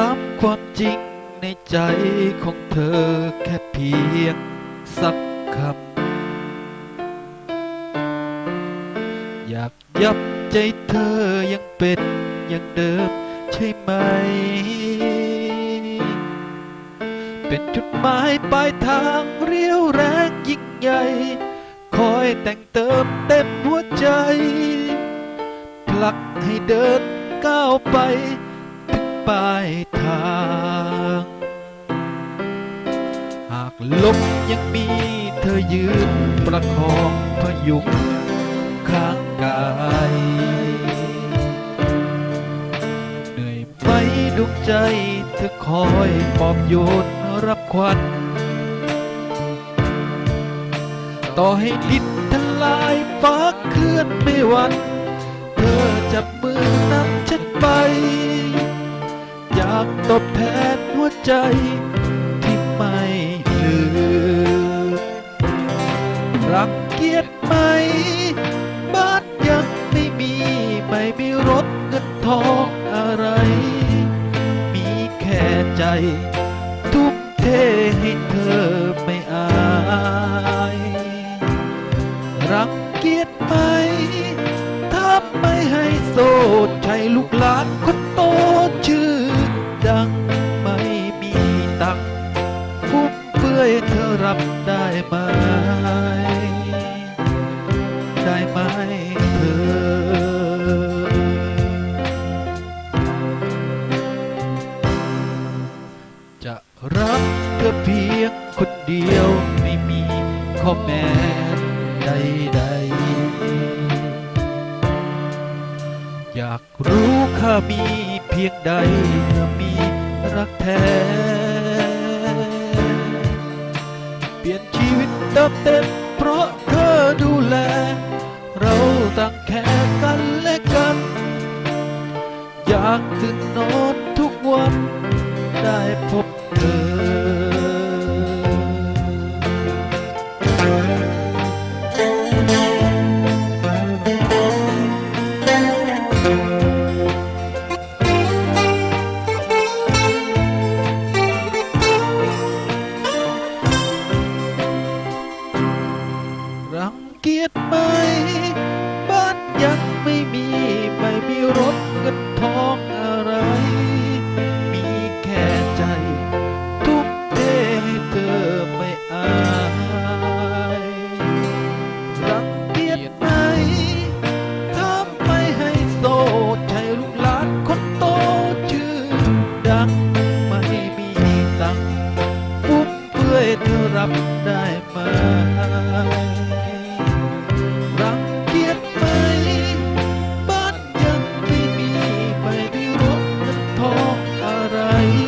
ามความจริงในใจของเธอแค่เพียงสักคำ อยากยับใจเธอยังเป็นอย่างเดิมใช่ไหม เป็นจุดหมายปลายทางเรียวแรงยิ่งใหญ่ คอยแต่งเติมเต็มหัวใจ ผลักให้เดินก้าวไป ปลายทาง หากลมยังมีเธอยืนประคองพยุงข้างกายเหนื่อยไหมดวงใจเธอคอยปลอบโยนรับควัน ต่อให้ดินทลายฟ้าเคลื่อนไม่หวัน เธอจับมือนำฉันไป อยากตอบแทนหัวใจที่ไม่ลืมรังเกียจไหม บ้านยังไม่มี ไม่มีรถเงินทองอะไร มีแค่ใจทุ่มเทให้เธอไม่อายรังเกียจไหมถ้าไม่ให้โสดใช่ลูกหลานค รักเธอเพียงคนเดียวไม่มีข้อแม้ใดๆ อยากรู้ข้ามีเพียงใดเธอมีรักแท้ เปลี่ยนชีวิตเติมเต็มเพราะเธอดูแล เราต่างแค่กันและกัน อยากตื่นนอนทุกวันได้พบ তারাই